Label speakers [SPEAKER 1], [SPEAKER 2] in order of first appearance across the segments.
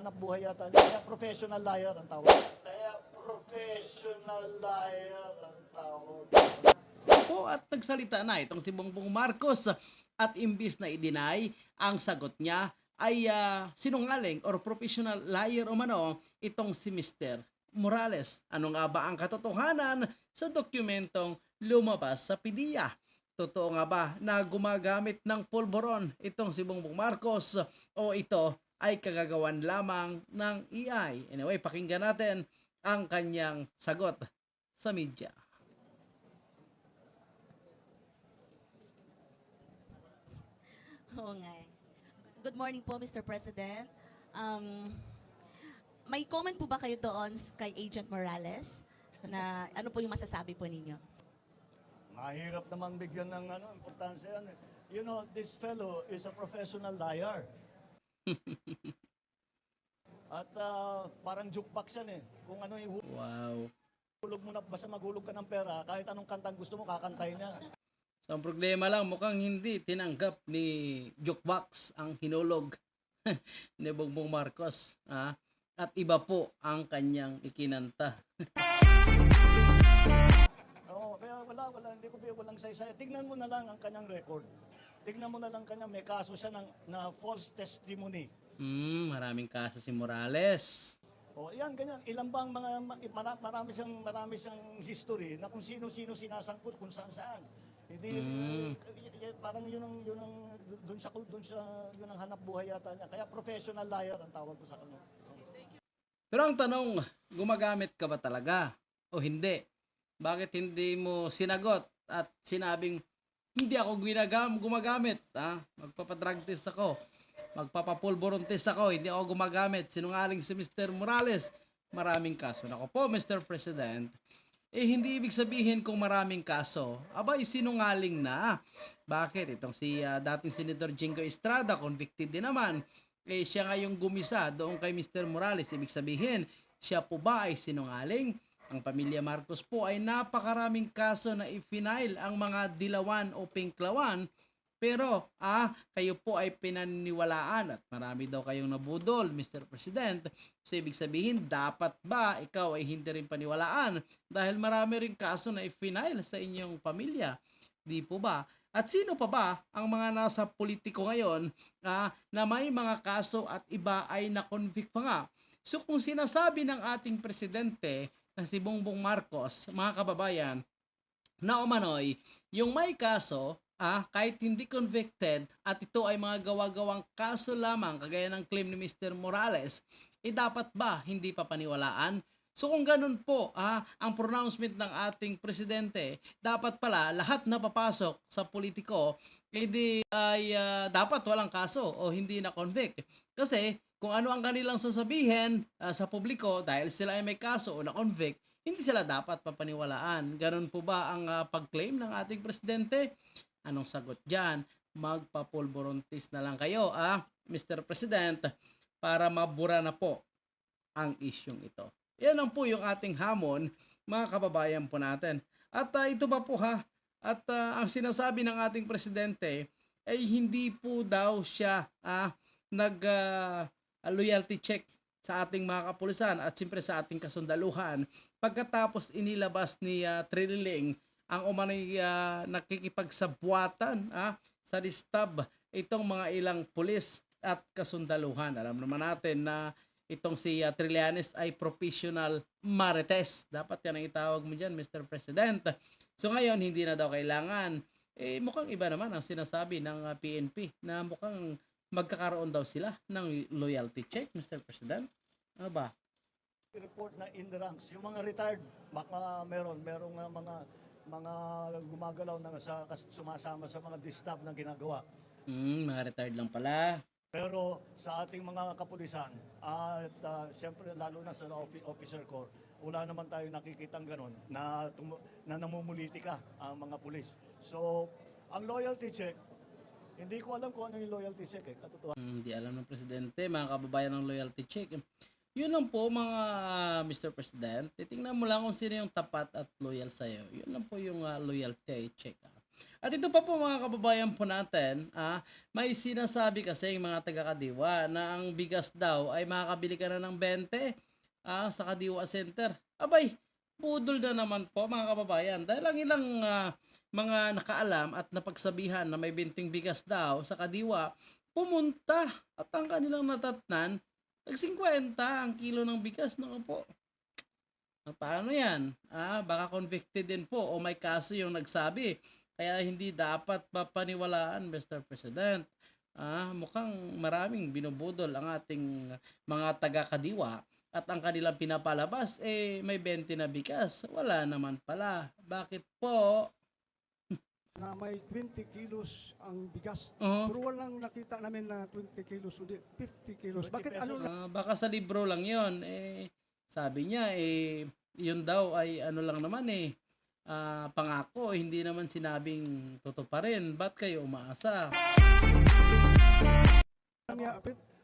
[SPEAKER 1] hanap buhay yata. niya. Kaya professional liar ang tawag. Kaya professional liar ang tawag.
[SPEAKER 2] po at nagsalita na itong si Bongbong Marcos at imbis na i-deny ang sagot niya ay ah, sinungaling or professional liar o mano itong si Mr. Morales. Ano nga ba ang katotohanan sa dokumentong lumabas sa PDEA? Totoo nga ba na gumagamit ng pulboron itong si Bongbong Marcos o ito ay kagagawan lamang ng AI? Anyway, pakinggan natin ang kanyang sagot sa media.
[SPEAKER 3] Oo nga eh. Good morning po, Mr. President. Um, may comment po ba kayo doon kay Agent Morales? Na ano po yung masasabi po ninyo?
[SPEAKER 1] Mahirap naman bigyan ng ano, importansya yan. eh. You know, this fellow is a professional liar. At ah, parang jukebox yan eh. Kung ano yung
[SPEAKER 2] Wow.
[SPEAKER 1] hulog mo na, basta maghulog ka ng pera, kahit anong kantang gusto mo, kakantay niya.
[SPEAKER 2] So, ang problema lang, mukhang hindi tinanggap ni Jukebox ang hinulog ni Bongbong Marcos. Ah? At iba po ang kanyang ikinanta.
[SPEAKER 1] Oo, kaya wala, wala, hindi ko walang saysay. Tignan mo na lang ang kanyang record. Tignan mo na lang kanya, may kaso siya ng, na false testimony.
[SPEAKER 2] Hmm, maraming kaso si Morales.
[SPEAKER 1] O, yan, ganyan. Ilan bang mga, ma- mara- marami siyang, marami siyang history na kung sino-sino sinasangkot, kung saan-saan. Hindi,
[SPEAKER 2] Mm.
[SPEAKER 1] parang yun ang, yun ang, doon sa, doon sa, yun ang hanap buhay yata niya. Kaya professional liar ang tawag ko sa kanya.
[SPEAKER 2] Pero ang tanong, gumagamit ka ba talaga o hindi? Bakit hindi mo sinagot at sinabing hindi ako ginagam, gumagamit, ha? Magpapadrug test ako. Magpapapulboron test ako, hindi ako gumagamit. Sinungaling si Mr. Morales. Maraming kaso. Nako po, Mr. President. Eh, hindi ibig sabihin kung maraming kaso. Abay, sinungaling na. Bakit? Itong si ah, dating Senator Jingo Estrada, convicted din naman eh siya nga yung gumisa doon kay Mr. Morales. Ibig sabihin, siya po ba ay sinungaling? Ang pamilya Marcos po ay napakaraming kaso na i-final ang mga dilawan o pinklawan. Pero, ah, kayo po ay pinaniniwalaan at marami daw kayong nabudol, Mr. President. So, ibig sabihin, dapat ba ikaw ay hindi rin paniwalaan dahil marami rin kaso na i-final sa inyong pamilya? Di po ba? At sino pa ba ang mga nasa politiko ngayon ah, na may mga kaso at iba ay na-convict pa nga. So kung sinasabi ng ating presidente na si Bongbong Marcos, mga kababayan, na umano'y yung may kaso, ah, kahit hindi convicted at ito ay mga gawa-gawang kaso lamang kagaya ng claim ni Mr. Morales, eh dapat ba hindi pa paniwalaan? So kung ganun po ah, ang pronouncement ng ating presidente, dapat pala lahat na papasok sa politiko hindi ay ah, dapat walang kaso o hindi na convict. Kasi kung ano ang kanilang sasabihin ah, sa publiko dahil sila ay may kaso o na convict, hindi sila dapat papaniwalaan. Ganun po ba ang ah, pag-claim ng ating presidente? Anong sagot diyan? Magpapulborontis na lang kayo, ah, Mr. President, para mabura na po ang isyong ito. Yan lang po yung ating hamon, mga kababayan po natin. At ah, ito pa po ha, at ah, ang sinasabi ng ating presidente ay hindi po daw siya ah, nag ah, loyalty check sa ating mga kapulisan at siyempre sa ating kasundaluhan pagkatapos inilabas ni uh, Trililing ang umano'y ah, nakikipagsabuatan ah, sa distab itong mga ilang pulis at kasundaluhan. Alam naman natin na itong si uh, Trillanes ay professional marites. Dapat yan ang itawag mo dyan, Mr. President. So ngayon, hindi na daw kailangan. Eh, mukhang iba naman ang sinasabi ng uh, PNP na mukhang magkakaroon daw sila ng loyalty check, Mr. President. Ano ba?
[SPEAKER 1] report na in the ranks. Yung mga retired, baka meron, merong uh, mga mga gumagalaw na sa sumasama sa mga distab na ginagawa.
[SPEAKER 2] Hmm, mga retired lang pala.
[SPEAKER 1] Pero sa ating mga kapulisan, at uh, siyempre lalo na sa offi- officer corps, wala naman tayo nakikitang ganun na, na namumulitika ang mga pulis. So, ang loyalty check, hindi ko alam kung ano yung loyalty check eh, katotohanan.
[SPEAKER 2] Hmm, Hindi alam ng presidente, mga kababayan ng loyalty check. Yun lang po mga Mr. President. Titingnan mo lang kung sino yung tapat at loyal sa'yo. Yun lang po yung ah, loyalty check. ah. At ito pa po mga kababayan po natin, ah, may sinasabi kasi yung mga taga-kadiwa na ang bigas daw ay makakabili ka na ng 20 ah, sa Kadiwa Center. Abay, budol na naman po mga kababayan. Dahil ang ilang ah, mga nakaalam at napagsabihan na may binting bigas daw sa Kadiwa, pumunta at ang kanilang natatnan, nag-50 ang kilo ng bigas. Naku po. Ah, Paano yan? Ah, baka convicted din po o may kaso yung nagsabi. Kaya hindi dapat papaniwalaan, Mr. President. Ah, mukhang maraming binubudol ang ating mga taga-kadiwa at ang kanilang pinapalabas eh may 20 na bigas. Wala naman pala. Bakit po?
[SPEAKER 4] Na may 20 kilos ang bigas.
[SPEAKER 2] Oh,
[SPEAKER 4] Pero walang nakita namin na 20 kilos, hindi 50 kilos.
[SPEAKER 1] 20
[SPEAKER 4] Bakit ano
[SPEAKER 1] pesos.
[SPEAKER 2] ah, baka sa libro lang 'yon. Eh sabi niya eh yun daw ay ano lang naman eh ah, pangako, hindi naman sinabing totoo pa rin. Ba't kayo umaasa?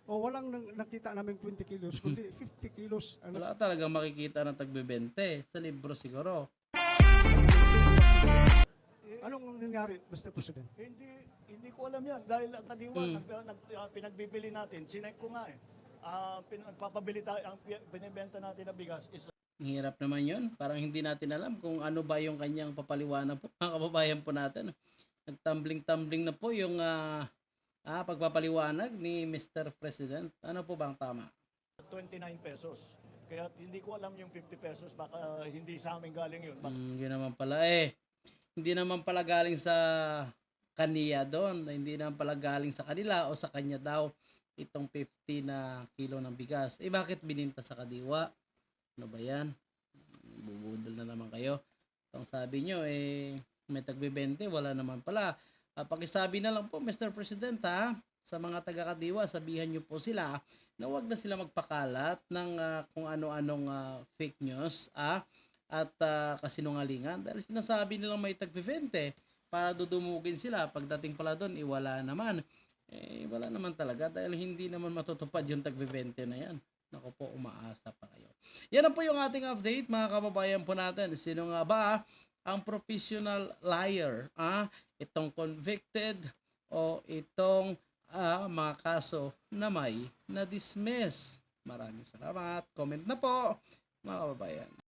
[SPEAKER 4] O walang nang- nakita namin 20 kilos, kundi 50 kilos. Ano,
[SPEAKER 2] Wala talagang makikita ng tagbebente. Sa libro siguro.
[SPEAKER 4] Anong nangyari, Mr. President?
[SPEAKER 1] Hindi hindi ko alam yan dahil ang kadiwa
[SPEAKER 2] Mm.
[SPEAKER 1] nag, nag, ah, pinagbibili natin, sinek ko nga eh. Ah, pinagpapabili tayo ang binibenta natin na bigas is
[SPEAKER 2] Ang hirap naman yun. Parang hindi natin alam kung ano ba yung kanyang papaliwanag po. Mga kababayan po natin. Nagtumbling-tumbling na po yung ah, ah, pagpapaliwanag ni Mr. President. Ano po bang tama?
[SPEAKER 1] 29 pesos. Kaya hindi ko alam yung 50 pesos baka hindi sa amin galing yun. Baka
[SPEAKER 2] Mm, yun naman pala eh. Hindi naman pala galing sa kaniya doon. Hindi naman pala galing sa kanila o sa kanya daw itong 50 na kilo ng bigas. Eh bakit bininta sa kadiwa? Ano ba yan? Bubudol na naman kayo. Ang sabi nyo eh may tagbebente, wala naman pala. Ah, pakisabi na lang po Mr. President ha, sa mga taga-kadiwa, sabihan nyo po sila na wag na sila magpakalat ng ah, kung ano-anong ah, fake news ah, at ah, kasinungalingan dahil sinasabi nilang may tagbe-20 para dudumugin sila pagdating pala doon iwala naman eh wala naman talaga dahil hindi naman matutupad yung tagbe-20 na yan Nako po, umaasa pa kayo. Yan na po yung ating update, mga kababayan po natin. Sino nga ba ang professional liar? Ah, itong convicted o itong ah, mga kaso na may na-dismiss. Maraming salamat. Comment na po, mga kababayan.